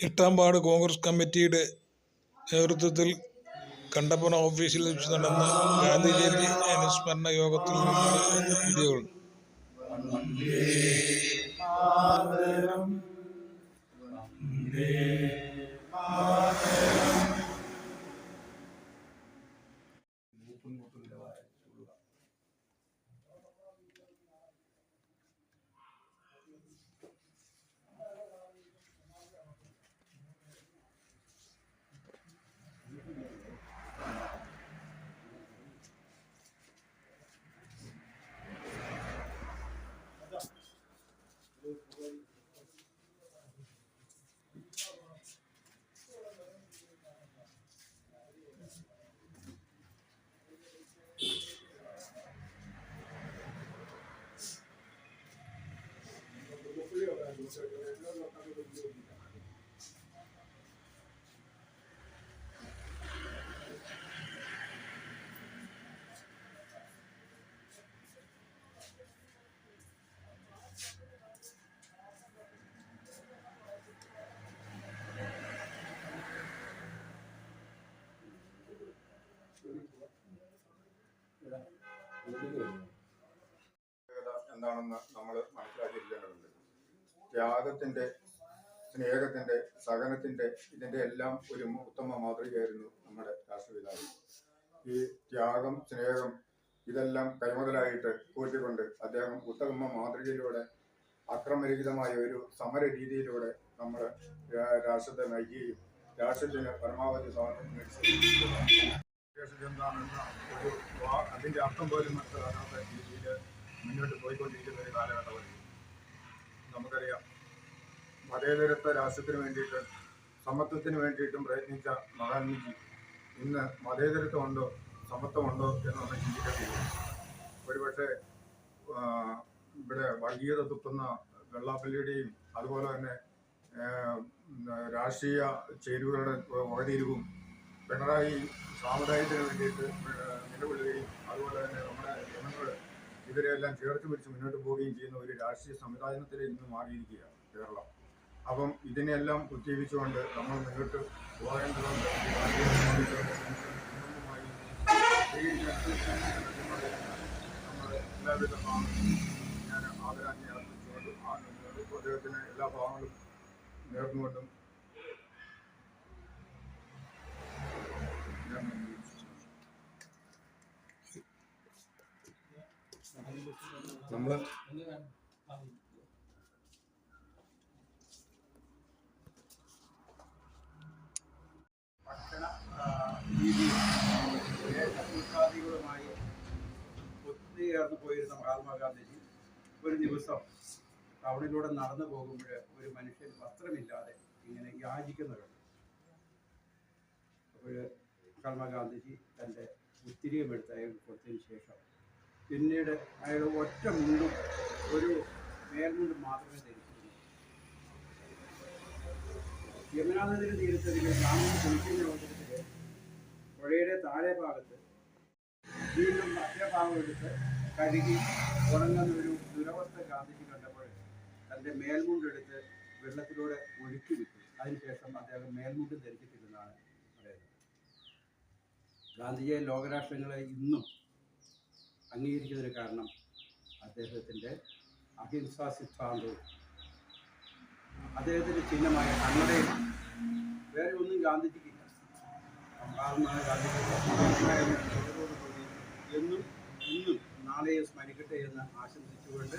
എട്ടാം കോൺഗ്രസ് കമ്മിറ്റിയുടെ നേതൃത്വത്തിൽ കണ്ടപ്പന ഓഫീസിൽ വെച്ച് നടന്ന ഗാന്ധി ജയന്തി അനുസ്മരണ യോഗത്തിൽ വീഡിയോകൾ എന്താണെന്ന് നമ്മൾ മനസ്സിലാക്കിയിരിക്കേണ്ടതുണ്ട് ത്യാഗത്തിന്റെ സ്നേഹത്തിന്റെ സഹനത്തിന്റെ ഇതിന്റെ എല്ലാം ഒരു ഉത്തമ മാതൃകയായിരുന്നു നമ്മുടെ രാഷ്ട്രപിതാവ് ഈ ത്യാഗം സ്നേഹം ഇതെല്ലാം കൈമുതലായിട്ട് കൂട്ടിക്കൊണ്ട് അദ്ദേഹം ഉത്തമ മാതൃകയിലൂടെ അക്രമരഹിതമായ ഒരു സമര രീതിയിലൂടെ നമ്മൾ രാഷ്ട്രത്തെ നയിക്കുകയും രാഷ്ട്രത്തിന് പരമാവധി സ്വാതന്ത്ര്യം മേടിച്ചു എന്താണെന്ന ഒരു അതിന്റെ അർത്ഥം പോലും മനസ്സിലാക്കാത്ത രീതിയിൽ മുന്നോട്ട് പോയിക്കൊണ്ടിരിക്കുന്ന ഒരു കാലഘട്ടമാണ് നമുക്കറിയാം. മതേതരത്വ രാഷ്ട്രത്തിന് വേണ്ടിയിട്ട് സമത്വത്തിന് വേണ്ടിയിട്ടും പ്രയത്നിച്ച മഹാത്മജി ഇന്ന് മതേതരത്വം ഉണ്ടോ സമത്വമുണ്ടോ എന്ന് നമ്മൾ ചിന്തിക്കേണ്ടിയിരുന്നു ഒരുപക്ഷെ ഇവിടെ വർഗീയത തുപ്പുന്ന വെള്ളാപ്പള്ളിയുടെയും അതുപോലെ തന്നെ രാഷ്ട്രീയ ചേരുവകളുടെ ഓടിയിരുവും പിണറായി സാമുദായത്തിന് വേണ്ടിയിട്ട് നിലകൊള്ളുകയും അതുപോലെ തന്നെ ഇവരെല്ലാം ചേർത്ത് പിടിച്ച് മുന്നോട്ട് പോവുകയും ചെയ്യുന്ന ഒരു രാഷ്ട്രീയ സംവിധാനത്തിലേക്ക് ഇന്ന് മാറിയിരിക്കുകയാണ് കേരളം. അപ്പം ഇതിനെല്ലാം ഉത്തേജിച്ചുകൊണ്ട് നമ്മൾ മുന്നോട്ട് പോകേണ്ടതുണ്ട്. എല്ലാവിധ ഞാൻ ആദരാഞ്ജലി അർപ്പിച്ചുകൊണ്ടും അദ്ദേഹത്തിന് എല്ലാ ഭാഗങ്ങളും നേർന്നുകൊണ്ടും നമ്മൾ ഭക്ഷണ ഒത്തുചേർന്ന് പോയിരുന്ന മഹാത്മാഗാന്ധിജി ഒരു ദിവസം ടൗണിലൂടെ നടന്നു പോകുമ്പോൾ ഒരു മനുഷ്യൻ വസ്ത്രമില്ലാതെ ഇങ്ങനെ യാചിക്കുന്നത് അപ്പോൾ മഹാത്മാഗാന്ധിജി തന്റെ ഉത്തിരിയും എടുത്ത് കൊടുത്തതിന് ശേഷം പിന്നീട് അയാൾ ഒറ്റ മുണ്ടും ഒരു മേൽമുണ്ടും മാത്രമേ ധരിച്ചിരുന്നു. യമുനാ നദിയുടെ തീരത്തതിൽ ഗ്രാമീണ കുളിക്കുന്ന അവസരത്തിൽ പുഴയുടെ താഴെ ഭാഗത്ത് വീണ്ടും മറ്റേ ഭാഗം എടുത്ത് കഴുകി ഉണങ്ങുന്ന ഒരു ദുരവസ്ഥ ഗാന്ധിജി കണ്ടപ്പോൾ തന്റെ മേൽമുണ്ടെടുത്ത് വെള്ളത്തിലൂടെ ഒഴുക്കി വിട്ടു. അതിനുശേഷം അദ്ദേഹം മേൽമുണ്ട് ധരിച്ചിട്ടില്ലെന്നാണ് പറയുന്നത്. ഗാന്ധിജിയെ ലോകരാഷ്ട്രങ്ങളെ ഇന്നും അംഗീകരിക്കുന്നതിന് കാരണം അദ്ദേഹത്തിന്റെ അഹിംസാ സിദ്ധാന്തവും അദ്ദേഹത്തിന്റെ ചിഹ്നമായ കണ്ണടയുമാണ്. വേറെ ഒന്നും ഗാന്ധിജിക്കില്ല എന്നും ഇന്നും നാളെയും സ്മരിക്കട്ടെ എന്ന് ആശംസിച്ചുകൊണ്ട്